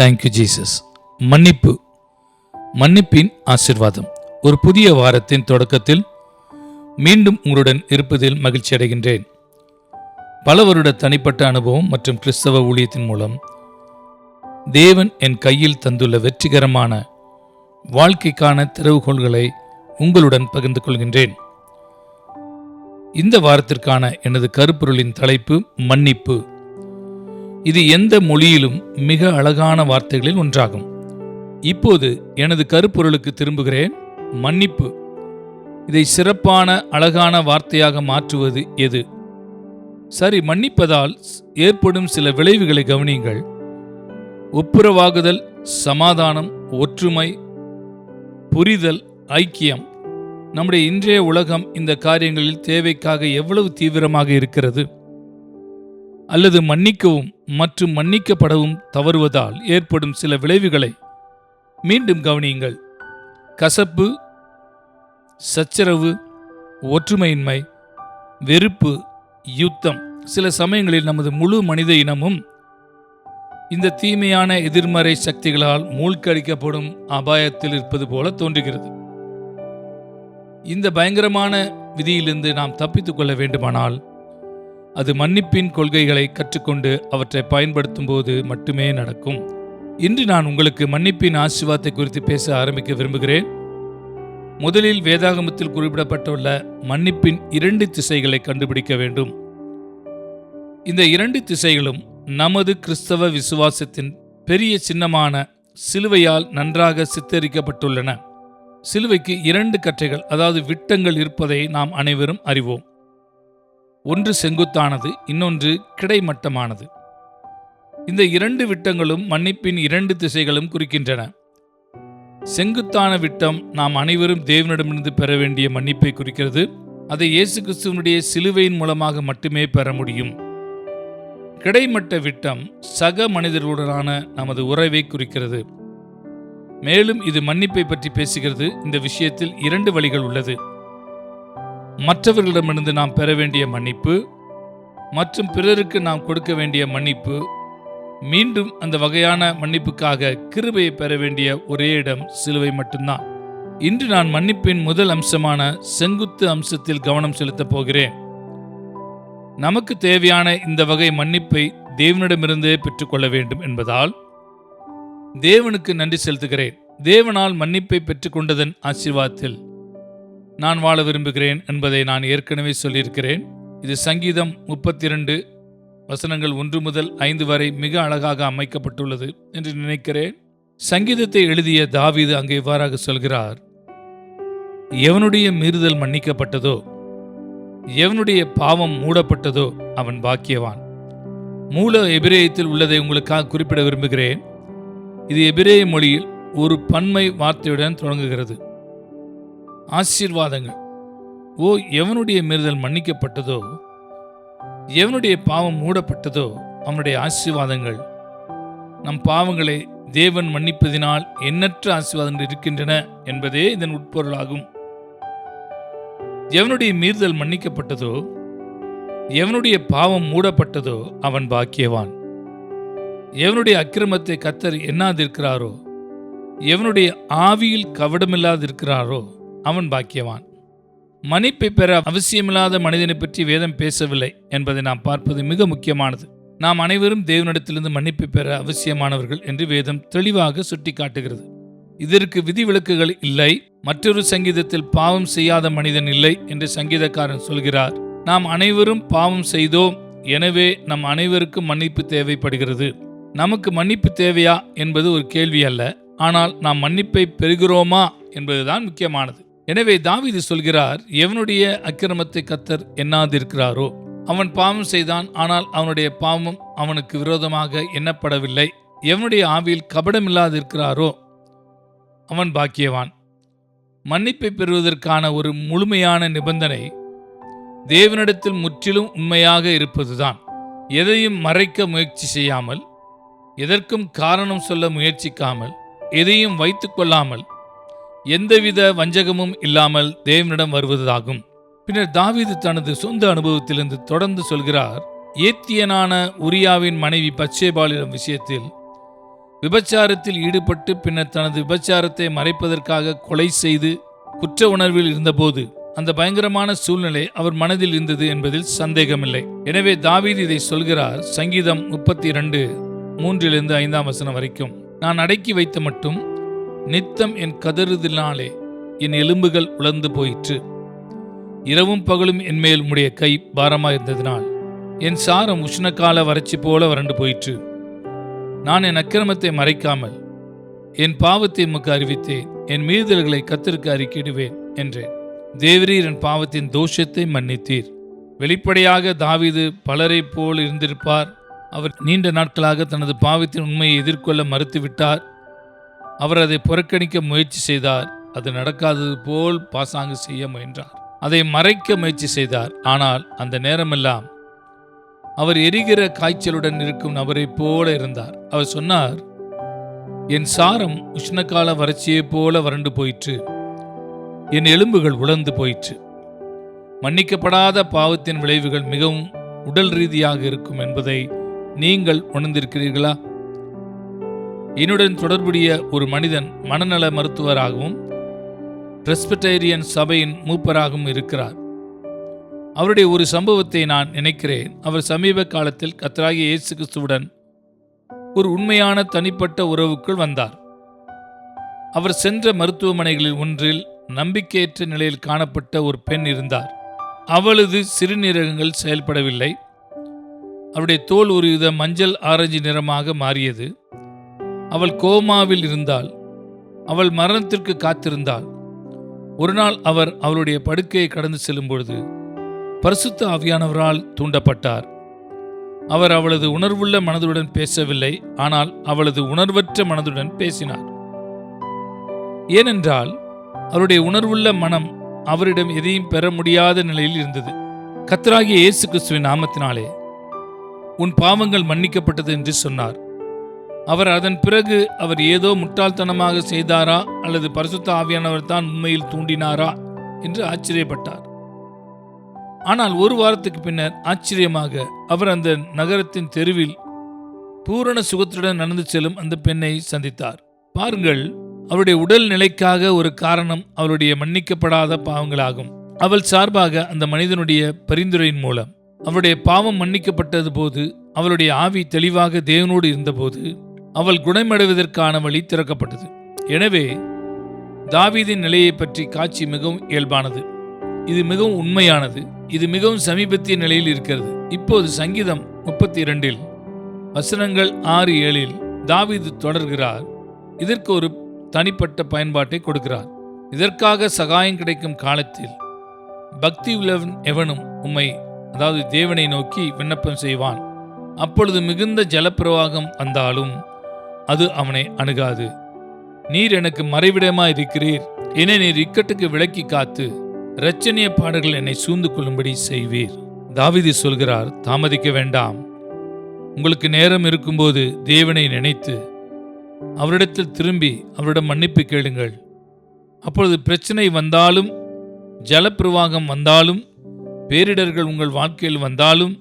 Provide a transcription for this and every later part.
Thank you Jesus மன்னிப்பு. மன்னிப்பின் ஆசிர்வாதம். ஒரு புதிய வாரத்தின் தொடக்கத்தில் மீண்டும் உங்களுடன் இருப்பதில் மகிழ்ச்சி அடைகின்றேன். பல வருட தனிப்பட்ட அனுபவம் மற்றும் கிறிஸ்தவ ஊழியத்தின் மூலம் தேவன் என் கையில் தந்துள்ள வெற்றிகரமான வாழ்க்கைக்கான திறவுகோள்களை உங்களுடன் பகிர்ந்து கொள்கின்றேன். இந்த வாரத்திற்கான எனது கருப்பொருளின் தலைப்பு மன்னிப்பு. இது எந்த மொழியிலும் மிக அழகான வார்த்தைகளில் ஒன்றாகும். இப்போது எனது கருப்பொருளுக்கு திரும்புகிறேன். மன்னிப்பு. இதை சிறப்பான அழகான வார்த்தையாக மாற்றுவது எது? சரி மன்னிப்பதால் ஏற்படும் சில விளைவுகளை கவனியுங்கள். ஒப்புரவாகுதல் சமாதானம் ஒற்றுமை புரிதல் ஐக்கியம். நம்முடைய இன்றைய உலகம் இந்த காரியங்களில் தேவைக்காக எவ்வளவு தீவிரமாக இருக்கிறது? அல்லது மன்னிக்கவும் மற்றும் மன்னிக்கப்படவும் தவறுவதால் ஏற்படும் சில விளைவுகளை மீண்டும் கவனியுங்கள். கசப்பு சச்சரவு ஒற்றுமையின்மை வெறுப்பு யுத்தம் சில சமயங்களில் நமது முழு மனித இனமும் இந்த தீமையான எதிர்மறை சக்திகளால் மூழ்கடிக்கப்படும் அபாயத்தில் இருப்பது போல தோன்றுகிறது. இந்த பயங்கரமான விதியிலிருந்து நாம் தப்பித்துக் கொள்ள வேண்டுமானால் அது மன்னிப்பின் கொள்கைகளை கற்றுக்கொண்டு அவற்றை பயன்படுத்தும் போது மட்டுமே நடக்கும். இன்று நான் உங்களுக்கு மன்னிப்பின் ஆசீர்வாதத்தை குறித்து பேச ஆரம்பிக்க விரும்புகிறேன். முதலில் வேதாகமத்தில் குறிப்பிடப்பட்டுள்ள மன்னிப்பின் இரண்டு திசைகளை கண்டுபிடிக்க வேண்டும். இந்த இரண்டு திசைகளும் நமது கிறிஸ்தவ விசுவாசத்தின் பெரிய சின்னமான சிலுவையால் நன்றாக சித்தரிக்கப்பட்டுள்ளன. சிலுவைக்கு இரண்டு கற்றைகள் அதாவது விட்டங்கள் இருப்பதை நாம் அனைவரும் அறிவோம். ஒன்று செங்குத்தானது இன்னொன்று கிடைமட்டமானது. இந்த இரண்டு விட்டங்களும் மன்னிப்பின் இரண்டு திசைகளும் குறிக்கின்றன. செங்குத்தான விட்டம் நாம் அனைவரும் தேவனிடமிருந்து பெற வேண்டிய மன்னிப்பை குறிக்கிறது. அதை இயேசு கிறிஸ்துவனுடைய சிலுவையின் மூலமாக மட்டுமே பெற முடியும். கிடைமட்ட விட்டம் சக மனிதர்களுடனான நமது உறவை குறிக்கிறது. மேலும் இது மன்னிப்பை பற்றி பேசுகிறது. இந்த விஷயத்தில் இரண்டு வழிகள் உள்ளது. மற்றவர்களிடமிருந்து நாம் பெற வேண்டிய மன்னிப்பு மற்றும் பிறருக்கு நாம் கொடுக்க வேண்டிய மன்னிப்பு மீண்டும் அந்த வகையான மன்னிப்புக்காக கிருபையை பெற வேண்டிய ஒரே இடம் சிலுவை மட்டும்தான். இன்று நான் மன்னிப்பின் முதல் அம்சமான செங்குத்து அம்சத்தில் கவனம் செலுத்தப் போகிறேன். நமக்கு தேவையான இந்த வகை மன்னிப்பை தேவனிடமிருந்தே பெற்றுக்கொள்ள வேண்டும் என்பதால் தேவனுக்கு நன்றி செலுத்துகிறேன். தேவனால் மன்னிப்பை பெற்றுக்கொண்டதன் ஆசீர்வாதத்தில். நான் வாழ விரும்புகிறேன் என்பதை நான் ஏற்கனவே சொல்லியிருக்கிறேன். இது சங்கீதம் முப்பத்தி இரண்டு வசனங்கள் ஒன்று முதல் ஐந்து வரை மிக அழகாக அமைக்கப்பட்டுள்ளது என்று நினைக்கிறேன். சங்கீதத்தை எழுதிய தாவீது அங்கே இவ்வாறாக சொல்கிறார் எவனுடைய மீறுதல் மன்னிக்கப்பட்டதோ எவனுடைய பாவம் மூடப்பட்டதோ அவன் பாக்கியவான். மூல எபிரேயத்தில் உள்ளதை உங்களுக்காக குறிப்பிட விரும்புகிறேன். இது எபிரேய மொழியில் ஒரு பன்மை வார்த்தையுடன் தொடங்குகிறது. ஆசீர்வாதங்கள். ஓ எவனுடைய மீறுதல் மன்னிக்கப்பட்டதோ எவனுடைய பாவம் மூடப்பட்டதோ அவனுடைய ஆசீர்வாதங்கள். நம் பாவங்களை தேவன் மன்னிப்பதினால் எண்ணற்ற ஆசீர்வாதங்கள் இருக்கின்றன என்பதே இதன் உட்பொருளாகும். எவனுடைய மீறுதல் மன்னிக்கப்பட்டதோ எவனுடைய பாவம் மூடப்பட்டதோ அவன் பாக்கியவான். எவனுடைய அக்கிரமத்தை கத்தர் எண்ணாதிருக்கிறாரோ எவனுடைய ஆவியில் கவடமில்லாதிருக்கிறாரோ அவன் பாக்கியவான். மன்னிப்பை பெற அவசியமில்லாத மனிதனை பற்றி வேதம் பேசவில்லை என்பதை நாம் பார்ப்பது மிக முக்கியமானது. நாம் அனைவரும் தேவனிடத்திலிருந்து மன்னிப்பை பெற அவசியமானவர்கள் என்று வேதம் தெளிவாக சுட்டிக்காட்டுகிறது. இதற்கு விதிவிலக்குகள் இல்லை. மற்றொரு சங்கீதத்தில் பாவம் செய்யாத மனிதன் இல்லை என்று சங்கீதக்காரன் சொல்கிறார். நாம் அனைவரும் பாவம் செய்தோம். எனவே நம் அனைவருக்கும் மன்னிப்பு தேவைப்படுகிறது. நமக்கு மன்னிப்பு தேவையா என்பது ஒரு கேள்வி அல்ல. ஆனால் நாம் மன்னிப்பை பெறுகிறோமா என்பதுதான் முக்கியமானது. எனவே தாவிது சொல்கிறார் எவனுடைய அக்கிரமத்தை கத்தர் எண்ணாதிருக்கிறாரோ அவன் பாவம் செய்தான் ஆனால் அவனுடைய பாவம் அவனுக்கு விரோதமாக எண்ணப்படவில்லை. எவனுடைய ஆவியில் கபடமில்லாதிருக்கிறாரோ அவன் பாக்கியவான். மன்னிப்பை பெறுவதற்கான ஒரு முழுமையான நிபந்தனை தேவனிடத்தில் முற்றிலும் உண்மையாக இருப்பதுதான். எதையும் மறைக்க முயற்சி செய்யாமல் எதற்கும் காரணம் சொல்ல முயற்சிக்காமல் எதையும் வைத்து கொள்ளாமல் எந்தவித வஞ்சகமும் இல்லாமல் தேவனிடம் வருவதாகும். பின்னர் தாவீது தனது சொந்த அனுபவத்திலிருந்து தொடர்ந்து சொல்கிறார் ஏத்தியனான உரியாவின் மனைவி பச்சேபாலிடம் விஷயத்தில் விபச்சாரத்தில் ஈடுபட்டு பின்னர் தனது விபச்சாரத்தை மறைப்பதற்காக கொலை செய்து குற்ற உணர்வில் இருந்தபோது அந்த பயங்கரமான சூழ்நிலை அவர் மனதில் இருந்தது என்பதில் சந்தேகமில்லை. எனவே தாவீது இதை சொல்கிறார் சங்கீதம் முப்பத்தி இரண்டு மூன்றிலிருந்து ஐந்தாம் வசனம் வரைக்கும். நான் அடக்கி வைத்த மட்டும் நித்தம் என் கதறுதினாலே என் எலும்புகள் உலர்ந்து போயிற்று. இரவும் பகலும் என்மேல் உடைய கை பாரமாயிருந்ததினால் என் சாரம் உஷ்ணகால வறட்சி போல வறண்டு போயிற்று. நான் என் அக்கிரமத்தை மறைக்காமல் என் பாவத்தை உமக்கு அறிவித்தேன். என் மீறுதல்களை கத்திற்கு அறிக்கிடுவேன் என்றேன். தேவரீர் என் பாவத்தின் தோஷத்தை மன்னித்தீர். வெளிப்படையாக தாவீது பலரைப் போல் இருந்திருப்பார். அவர் நீண்ட நாட்களாக தனது பாவத்தின் உண்மையை எதிர்கொள்ள மறுத்துவிட்டார். அவர் அதை புறக்கணிக்க முயற்சி செய்தார். அது நடக்காதது போல் பாசாங்கு செய்ய முயன்றார். அதை மறைக்க முயற்சி செய்தார். ஆனால் அந்த நேரமெல்லாம் அவர் எரிகிற காய்ச்சலுடன் இருக்கும் நபரை போல இருந்தார். அவர் சொன்னார் என் சாரம் உஷ்ணகால வறட்சியைப் போல வறண்டு போயிற்று. என் எலும்புகள் உலர்ந்து போயிற்று. மன்னிக்கப்படாத பாவத்தின் விளைவுகள் மிகவும் உடல் ரீதியாக இருக்கும் என்பதை நீங்கள் உணர்ந்திருக்கிறீர்களா? என்னுடன் தொடர்புடைய ஒரு மனிதன் மனநல மருத்துவராகவும் பிரஸ்பிட்டேரியன் சபையின் மூப்பராகவும் இருக்கிறார். அவருடைய ஒரு சம்பவத்தை நான் நினைக்கிறேன். அவர் சமீப காலத்தில் கத்தராகிய இயேசு கிறிஸ்துவுடன் ஒரு உண்மையான தனிப்பட்ட உறவுக்குள் வந்தார். அவர் சென்ற மருத்துவமனைகளில் ஒன்றில் நம்பிக்கையற்ற நிலையில் காணப்பட்ட ஒரு பெண் இருந்தார். அவளது சிறுநீரகங்கள் செயல்படவில்லை. அவருடைய தோல் ஒரு வித மஞ்சள் ஆரஞ்சு நிறமாக மாறியது. அவள் கோமாவில் இருந்தாள். அவள் மரணத்திற்கு காத்திருந்தாள். ஒரு நாள் அவர் அவளுடைய படுக்கையை கடந்து செல்லும் பொழுது பரிசுத்த ஆவியானவரால் தூண்டப்பட்டார். அவர் அவளது உணர்வுள்ள மனதுடன் பேசவில்லை ஆனால் அவளது உணர்வற்ற மனதுடன் பேசினார். ஏனென்றால் அவருடைய உணர்வுள்ள மனம் அவரிடம் எதையும் பெற முடியாத நிலையில் இருந்தது. கத்தராகிய இயேசு கிறிஸ்துவின் நாமத்தினாலே உன் பாவங்கள் மன்னிக்கப்பட்டது என்று சொன்னார். அவர் அதன் பிறகு அவர் ஏதோ முட்டாள்தனமாக செய்தாரா அல்லது பரிசுத்த ஆவியானவர் தான் உண்மையில் தூண்டினாரா என்று ஆச்சரியப்பட்டார். ஆனால் ஒரு வாரத்துக்கு பின்னர் ஆச்சரியமாக அவர் அந்த நகரத்தின் தெருவில் பூரண சுகத்துடன் நடந்து செல்லும் அந்த பெண்ணை சந்தித்தார். பாருங்கள் அவருடைய உடல் நிலைக்காக ஒரு காரணம் அவருடைய மன்னிக்கப்படாத பாவங்களாகும். அவள் சார்பாக அந்த மனிதனுடைய பரிந்துரையின் மூலம். அவருடைய பாவம் மன்னிக்கப்பட்டது போது அவளுடைய ஆவி தெளிவாக தேவனோடு இருந்தபோது அவள் குணமடைவதற்கான வழி திறக்கப்பட்டது. எனவே தாவீதின் நிலையை பற்றி காட்சி மிகவும் இயல்பானது. இது மிகவும் உண்மையானது. இது மிகவும் சமீபத்திய நிலையில் இருக்கிறது. இப்போது சங்கீதம் முப்பத்தி இரண்டில் வசனங்கள் ஆறு ஏழில் தாவீது தொடர்கிறார். இதற்கு ஒரு தனிப்பட்ட பயன்பாட்டை கொடுக்கிறார். இதற்காக சகாயம் கிடைக்கும் காலத்தில் பக்தி உள்ளவன் எவனும் உம்மை அதாவது தேவனை நோக்கி விண்ணப்பம் செய்வான். அப்பொழுது மிகுந்த ஜலப்பிரவாகம் வந்தாலும் அது அவனை அணுகாது. நீர் எனக்கு மறைவிடமா இருக்கிறீர் என நீர் இக்கட்டுக்கு விலக்கி காத்து இரட்சணிய பாடல்கள் என்னை சூழ்ந்து கொள்ளும்படி செய்வீர். தாவிதி சொல்கிறார் தாமதிக்க வேண்டாம். உங்களுக்கு நேரம் இருக்கும்போது தேவனை நினைத்து அவரிடத்தில் திரும்பி அவரிடம் மன்னிப்பு கேளுங்கள். அப்பொழுது பிரச்சனை வந்தாலும் ஜலப்பிரவாகம் வந்தாலும் பேரிடர்கள் உங்கள் வாழ்க்கையில் வந்தாலும்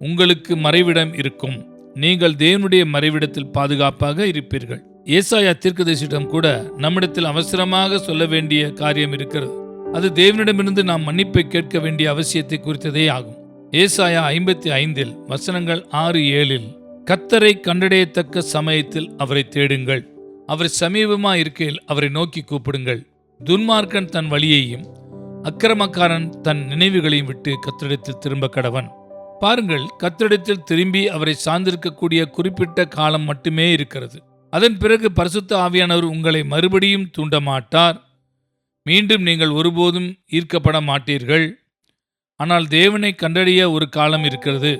உங்களுக்கு மறைவிடம் இருக்கும். நீங்கள் தேவனுடைய மறைவிடத்தில் பாதுகாப்பாக இருப்பீர்கள். ஏசாயா தீர்க்கதரிசியிடம் கூட நம்மிடத்தில் அவசரமாக சொல்ல வேண்டிய காரியம் இருக்கிறது. அது தேவனிடமிருந்து நாம் மன்னிப்பை கேட்க வேண்டிய அவசியத்தை குறித்ததே ஆகும். ஏசாயா ஐம்பத்தி ஐந்தில் வசனங்கள் ஆறு ஏழில் கத்தரை கண்டடையத்தக்க சமயத்தில் அவரை தேடுங்கள். அவர் சமீபமா இருக்கையில் அவரை நோக்கி கூப்பிடுங்கள். துன்மார்க்கன் தன் வழியையும் அக்கிரமக்காரன் தன் நினைவுகளையும் விட்டு கத்தரிடத்தில் திரும்ப கடவன். பாருங்கள் கத்தரிடத்தில் திரும்பி அவரை சார்ந்திருக்கக்கூடிய குறிப்பிட்ட காலம் மட்டுமே இருக்கிறது. அதன் பிறகு பரிசுத்த ஆவியானவர் உங்களை மறுபடியும் தூண்ட மாட்டார் மீண்டும் நீங்கள் ஒருபோதும் ஈர்க்கப்பட மாட்டீர்கள். ஆனால் தேவனை கண்டறிய ஒரு காலம் இருக்கிறது.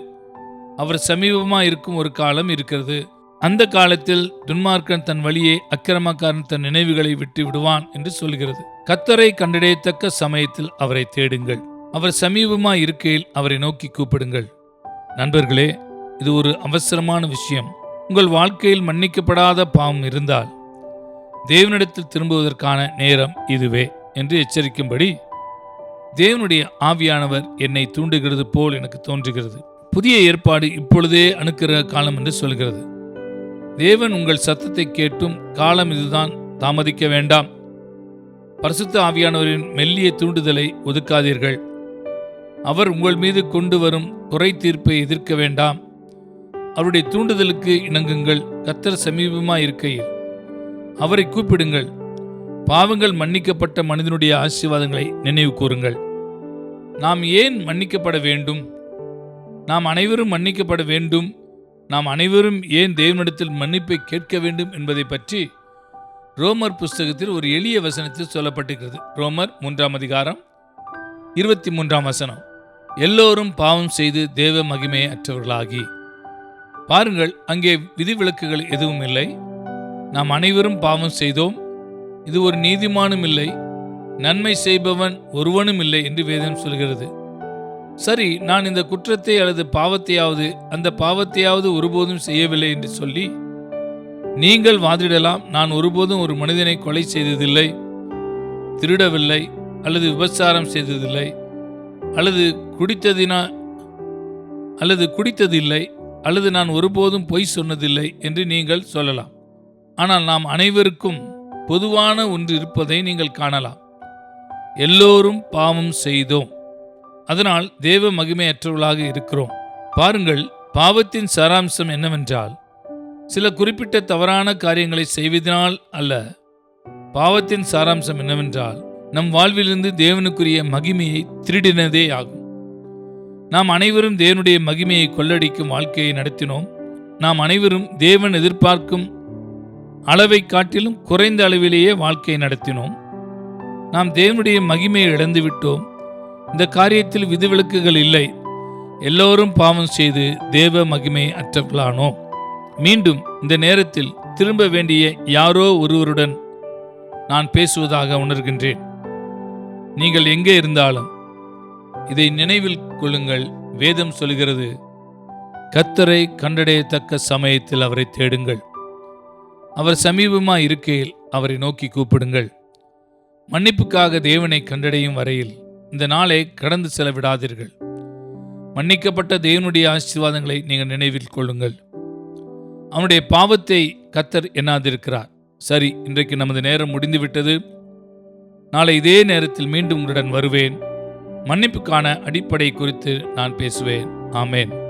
அவர் சமீபமாக இருக்கும் ஒரு காலம் இருக்கிறது. அந்த காலத்தில் துன்மார்க்கன் தன் வழியே அக்கிரமக்காரன் தன் நினைவுகளை விட்டு விடுவான் என்று சொல்கிறது. கத்தரை கண்டடையத்தக்க சமயத்தில் அவரை தேடுங்கள். அவர் சமீபமாக இருக்கையில் அவரை நோக்கி கூப்பிடுங்கள். நண்பர்களே இது ஒரு அவசரமான விஷயம். உங்கள் வாழ்க்கையில் மன்னிக்கப்படாத பாவம் இருந்தால் தேவனிடத்தில் திரும்புவதற்கான நேரம் இதுவே என்று எச்சரிக்கும்படி தேவனுடைய ஆவியானவர் என்னை தூண்டுகிறது போல் எனக்கு தோன்றுகிறது. புதிய ஏற்பாடு இப்பொழுதே அணுக்கிற காலம் என்று சொல்கிறது. தேவன் உங்கள் சத்தத்தை கேட்டும் காலம் இதுதான் தாமதிக்க வேண்டாம். பரிசுத்த ஆவியானவரின் மெல்லிய தூண்டுதலை ஒதுக்காதீர்கள். அவர் உங்கள் மீது கொண்டு வரும் குறை தீர்ப்பை எதிர்க்க வேண்டாம். அவருடைய தூண்டுதலுக்கு இணங்குங்கள் கத்தர் சமீபமாக இருக்கையில் அவரை கூப்பிடுங்கள். பாவங்கள் மன்னிக்கப்பட்ட மனிதனுடைய ஆசீர்வாதங்களை நினைவு கூறுங்கள். நாம் ஏன் மன்னிக்கப்பட வேண்டும்? நாம் அனைவரும் மன்னிக்கப்பட வேண்டும். நாம் அனைவரும் ஏன் தேவனிடத்தில் மன்னிப்பை கேட்க வேண்டும் என்பதை பற்றி ரோமர் புஸ்தகத்தில் ஒரு எளிய வசனத்தில் சொல்லப்பட்டிருக்கிறது. ரோமர் மூன்றாம் அதிகாரம் இருபத்தி மூன்றாம் வசனம். எல்லோரும் பாவம் செய்து தேவ மகிமையை அற்றவர்களாகி. பாருங்கள் அங்கே விதிவிலக்குகள் எதுவும் இல்லை. நாம் அனைவரும் பாவம் செய்தோம். இது ஒரு நீதிமானும் இல்லை. நன்மை செய்பவன் ஒருவனும் இல்லை என்று வேதம் சொல்கிறது. சரி நான் இந்த குற்றத்தை அல்லது பாவத்தையாவது அந்த பாவத்தையாவது ஒருபோதும் செய்யவில்லை என்று சொல்லி நீங்கள் வாதிடலாம். நான் ஒருபோதும் ஒரு மனிதனை கொலை செய்ததில்லை திருடவில்லை அல்லது விபச்சாரம் செய்ததில்லை. அல்லது குடித்ததினா அல்லது குடித்ததில்லை அல்லது நான் ஒருபோதும் பொய் சொன்னதில்லை என்று நீங்கள் சொல்லலாம். ஆனால் நாம் அனைவருக்கும் பொதுவான ஒன்று இருப்பதை நீங்கள் காணலாம். எல்லோரும் பாவம் செய்தோம். அதனால் தேவ மகிமையற்றவர்களாக இருக்கிறோம். பாருங்கள் பாவத்தின் சாராம்சம் என்னவென்றால் சில குறிப்பிட்ட தவறான காரியங்களை செய்வதனால் அல்ல பாவத்தின் சாராம்சம் என்னவென்றால் நம் வாழ்விலிருந்து தேவனுக்குரிய மகிமையை திருடினதே ஆகும். நாம் அனைவரும் தேவனுடைய மகிமையை கொள்ளடிக்கும் வாழ்க்கையை நடத்தினோம். நாம் அனைவரும் தேவன் எதிர்பார்க்கும் அளவை காட்டிலும் குறைந்த அளவிலேயே வாழ்க்கையை நடத்தினோம். நாம் தேவனுடைய மகிமையை இழந்துவிட்டோம். இந்த காரியத்தில் விதிவிலக்குகள் இல்லை. எல்லோரும் பாவம் செய்து தேவ மகிமை அற்றவர்களானோம். மீண்டும் இந்த நேரத்தில் திரும்ப வேண்டிய யாரோ ஒருவருடன் நான் பேசுவதாக உணர்கின்றேன். நீங்கள் எங்கே இருந்தாலும். இதை நினைவில் கொள்ளுங்கள். வேதம் சொல்கிறது கத்தரை கண்டடையத்தக்க சமயத்தில் அவரை தேடுங்கள். அவர் சமீபமாக இருக்கையில் அவரை நோக்கி கூப்பிடுங்கள். மன்னிப்புக்காக தேவனை கண்டடையும் வரையில் இந்த நாளை கடந்து செலவிடாதீர்கள். மன்னிக்கப்பட்ட தேவனுடைய ஆசீர்வாதங்களை நீங்கள் நினைவில் கொள்ளுங்கள். அவனுடைய பாவத்தை கத்தர் எண்ணாதிருக்கிறார். சரி இன்றைக்கு நமது நேரம் முடிந்துவிட்டது. நாளை இதே நேரத்தில் மீண்டும் உங்களுடன் வருவேன். மன்னிப்புக்கான அடிப்படை குறித்து நான் பேசுவேன். ஆமேன்.